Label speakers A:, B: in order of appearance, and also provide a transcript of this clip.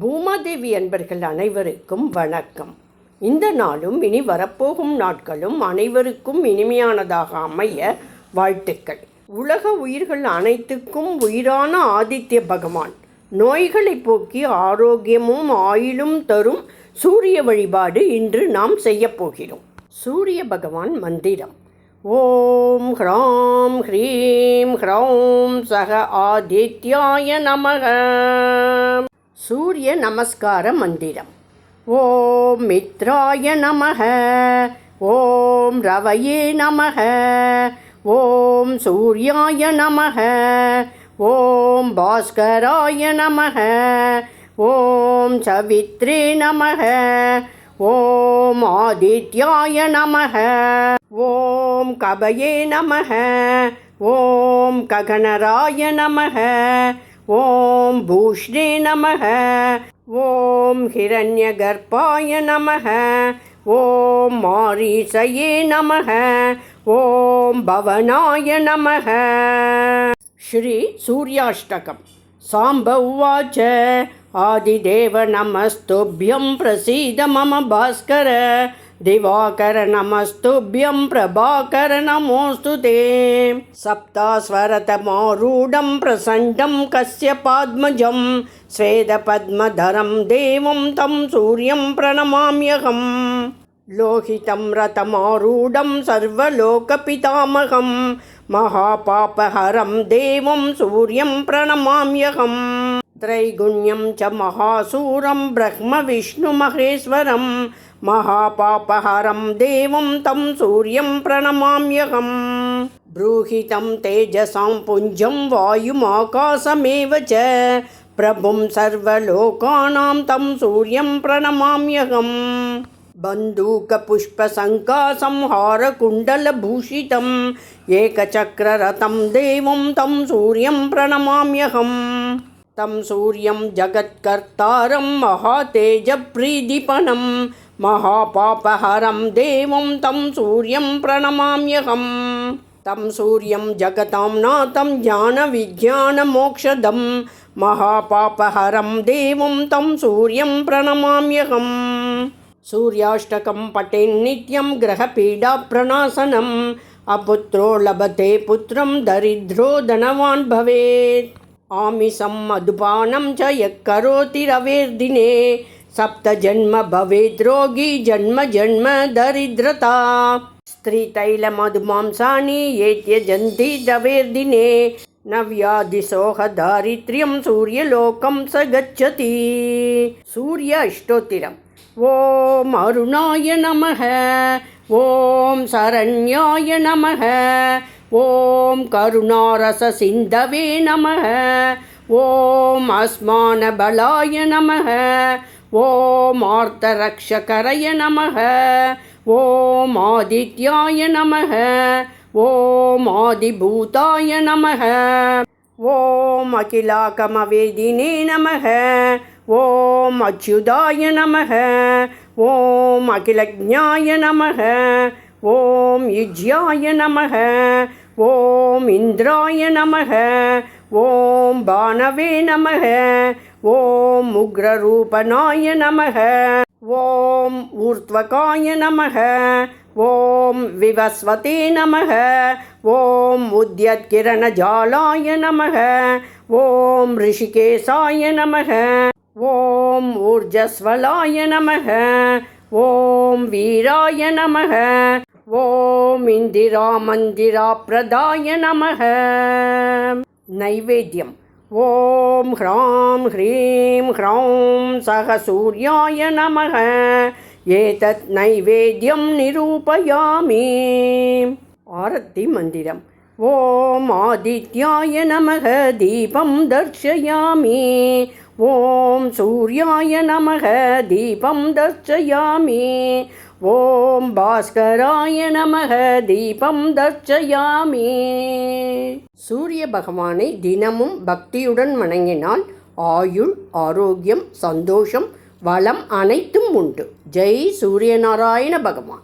A: பூமாதேவி அன்பர்கள் அனைவருக்கும் வணக்கம். இந்த நாளும் இனி வரப்போகும் நாட்களும் அனைவருக்கும் இனிமையானதாக அமைய வாழ்த்துக்கள். உலக உயிர்கள் அனைத்துக்கும் உயிரான ஆதித்ய பகவான். நோய்களை போக்கி ஆரோக்கியமும் ஆயிலும் தரும் சூரிய வழிபாடு இன்று நாம் செய்யப்போகிறோம் சூரிய பகவான் மந்திரம். ஓம் ஹ்ராம் ஹ்ரீம் ஹ்ரௌம் சக ஆதித்யாய நமக. सूर्य नमस्कार मंदिर ओम मित्राय नमः ओम रवये नमः ओम सूर्याय नमः ओम भास्कराय नमः ओम सवित्रे नमः ओम आदित्याय नमः ओम कवये नमः ओम कगनराय नमः ஓம் பூஷ்ணே நமக ஓம் ஹிரண்யகர்பாய நமக ஓம் மாரீசயே நமக ஓம் பவனாய நமக ஸ்ரீ சூர்யாஷ்டகம். சாம்ப உவாச்ச. ஆதிதேவ நமஸ்துபியம் பிரசீத மம பாஸ்கர. दिवाकर नमस्तुभ्यं प्रभाकर नमोऽस्तु ते। सप्तास्वरतमारूढं प्रसण्डं कस्य पाद्मजं स्वेदपद्मधरं देवं तं सूर्यं प्रणमाम्यहम्। लोहितं रथमारूढं सर्वलोकपितामहं महापापहरं देवं सूर्यं प्रणमाम्यहम्। त्रैगुण्यं च महासूरं ब्रह्मविष्णुमहेश्वरं महापापहरं देवं तं सूर्यं प्रणमाम्यहम् ब्रूहितं तेजसां पुञ्जं वायुमाकाशमेव च। प्रभुं सर्वलोकानां तं सूर्यं प्रणमाम्यहम् बन्दूकपुष्पसङ्कासंहारकुण्डलभूषितम् एकचक्ररथं देवं तं सूर्यं प्रणमाम्यहम् तं सूर्यं जगत्कर्तारं महातेजप्रीदिपनं महापापहरं देवं तं सूर्यं प्रणमाम्यहम्। तं सूर्यं जगतां नाथं ज्ञानविज्ञानमोक्षदं महापापहरं देवं तं सूर्यं प्रणमाम्यहम्। सूर्याष्टकं पठेन्नित्यं ग्रहपीडाप्रणाशनम् अपुत्रो लभते पुत्रं दरिद्रो धनवान् भवेत्। आमिषं मधुपानं च यः करोति रवेर्दिने सप्तजन्म भवेत् रोगी जन्म जन्म दरिद्रता स्त्रीतैलमधुमांसानि ये त्यजन्ति रवेर्दिने न व्याधिशोह दारिद्र्यं सूर्यलोकं स गच्छति सूर्य अष्टोत्तिरम् ॐ अरुणाय नमः ॐ शरण्याय नमः ॐ करुणारससिन्धवे नमः ॐ अस्मानबलाय नमः ॐ आर्तरक्षकरय नमः ॐ आदित्याय नमः ॐ आदिभूताय नमः ॐ अखिलाकमवेदिने नमः ॐ अच्युताय नमः ॐ अखिलज्ञाय नमः ॐ युज्याय नमः ॐ इन्द्राय नमः ॐ ஓம் உக்ரரூபனாய நமக. ஓம் ஊர்த்வகாய நமக. ஓம் விவஸ்வதே நமக. ஓம் உத்யத்கிரணஜாலாய நமக. ஓம் ரிஷிகேசாய நமக. ஓம் ஊர்ஜஸ்வலாய நமக. ஓம் வீராய நமக. ஓம் இந்திரா மந்திரா பிரதாய நமக. நைவேத்தியம். ஓம் ஹ்ராம் ஹ்ரீம் ஹ்ரௌம் சக சூர்யாய நமக ஏதத் நைவேத்தியம் நிரூபயாமி. ஆரத்தி மந்திரம். ஓம் ஆதித்யாய நமக தீபம் தர்ஷயாமி. ஓம் சூர்யாய நமக தீபம் தர்ஷயாமி. ஓம் பாஸ்கராய நமக தீபம் தர்ச்சயாமி. சூரிய பகவானை தினமும் பக்தியுடன் வணங்கினால் ஆயுள் ஆரோக்கியம் சந்தோஷம் வளம் அனைத்தும் உண்டு. ஜெய் சூரியநாராயண பகவான்.